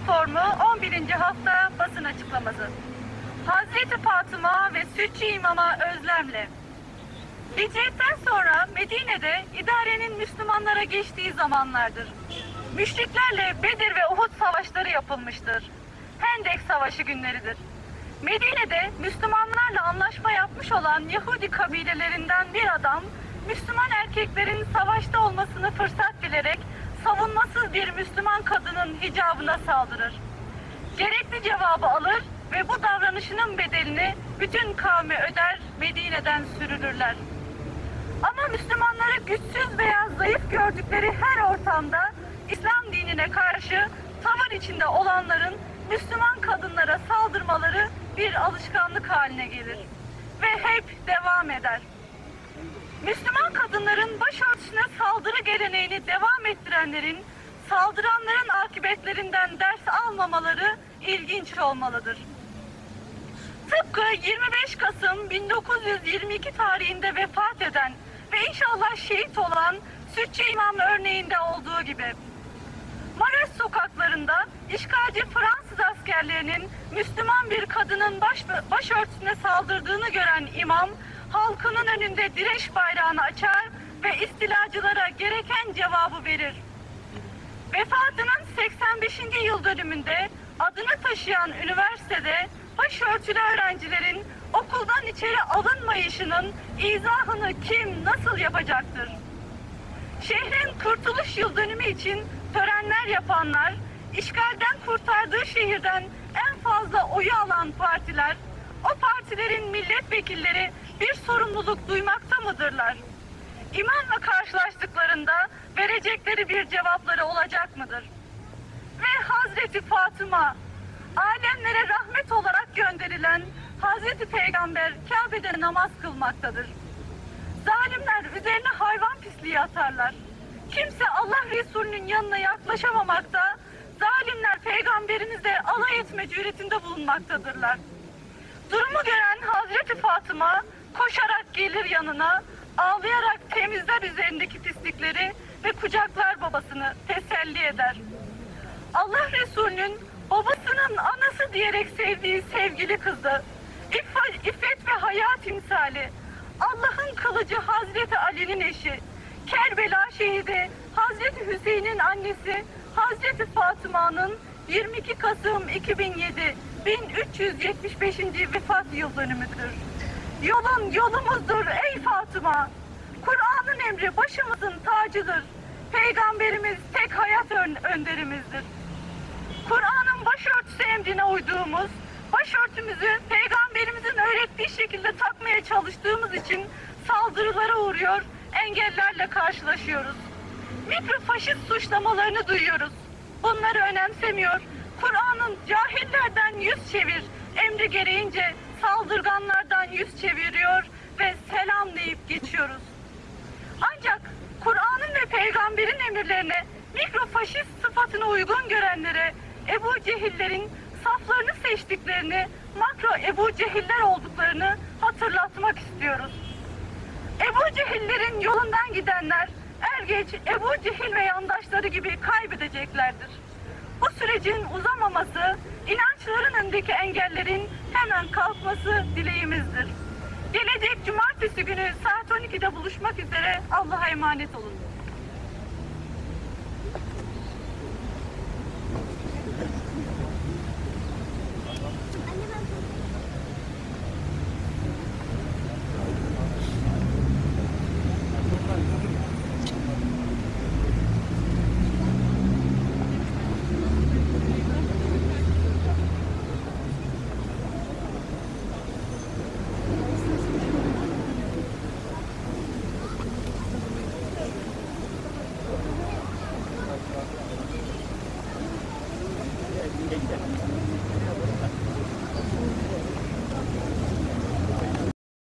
reformu 11. hafta basın açıklaması. Hazreti Fatıma ve Sütçü İmam'a özlemle. Hicretten sonra Medine'de idarenin Müslümanlara geçtiği zamanlardır. Müşriklerle Bedir ve Uhud savaşları yapılmıştır. Hendek Savaşı günleridir. Medine'de Müslümanlarla anlaşma yapmış olan Yahudi kabilelerinden bir adam, Müslüman erkeklerin savaşta olmasını fırsat bilerek savunmasız bir Müslüman hicabına saldırır. Gerekli cevabı alır ve bu davranışının bedelini bütün kavme öder, Medine'den sürülürler. Ama Müslümanları güçsüz veya zayıf gördükleri her ortamda İslam dinine karşı tavır içinde olanların Müslüman kadınlara saldırmaları bir alışkanlık haline gelir ve hep devam eder. Müslüman kadınların başörtüsüne saldırı geleneğini devam ettirenlerin saldıranların akıbetlerinden ders almamaları ilginç olmalıdır. Tıpkı 25 Kasım 1922 tarihinde vefat eden ve inşallah şehit olan Sütçü İmam örneğinde olduğu gibi. Mares sokaklarında işgalci Fransız askerlerinin Müslüman bir kadının baş, başörtüsüne saldırdığını gören imam, halkının önünde direnç bayrağını açar ve istilacılara gereken cevabı verir. Vefatının 85. yıl dönümünde adını taşıyan üniversitede başörtülü öğrencilerin okuldan içeri alınmayışının izahını kim nasıl yapacaktır? Şehrin kurtuluş yıl dönümü için törenler yapanlar, işgalden kurtardığı şehirden en fazla oyu alan partiler, o partilerin milletvekilleri bir sorumluluk duymakta mıdırlar? İmanla karşılaştıklarında verecekleri bir cevapları olacak mıdır? Ve Hazreti Fatıma, alemlere rahmet olarak gönderilen Hazreti Peygamber Kabe'de namaz kılmaktadır. Zalimler üzerine hayvan pisliği atarlar. Kimse Allah Resulü'nün yanına yaklaşamamakta, zalimler peygamberimizle alay etme cüretinde bulunmaktadırlar. Durumu gören Hazreti Fatıma koşarak gelir yanına, ağlayarak temizler üzerindeki pislikleri ve kucaklar babasını teselli eder. Allah Resulü'nün babasının anası diyerek sevdiği sevgili kızı, iffet ve haya timsali, Allah'ın kılıcı Hazreti Ali'nin eşi, Kerbela şehidi Hazreti Hüseyin'in annesi Hazreti Fatıma'nın 22 Kasım 2007 1375. vefat yıl dönümüdür. Yolun yolumuzdur ey Fatıma. Kur'an'ın emri başımızın tacıdır. Peygamberimiz tek hayat ön- önderimizdir. Kur'an'ın başörtüsü emrine uyduğumuz, başörtümüzü peygamberimizin öğrettiği şekilde takmaya çalıştığımız için saldırılara uğruyor, engellerle karşılaşıyoruz. Mikrofaşist suçlamalarını duyuyoruz. Bunları önemsemiyor. Kur'an'ın cahillerden yüz çevir emri gereğince saldırganlardan yüz çeviriyor ve selam deyip geçiyoruz. Ancak Kur'an'ın ve emirlerine mikrofaşist sıfatına uygun görenlere Ebu Cehillerin saflarını seçtiklerini, makro Ebu Cehiller olduklarını hatırlatmak istiyoruz. Ebu Cehillerin yolundan gidenler er geç Ebu Cehil ve yandaşları gibi kaybedeceklerdir. Bu sürecin uzamaması, inançların önündeki engellerin hemen kalkması dileğimizdir. Gelecek cumartesi günü saat 12'de buluşmak üzere Allah'a emanet olun.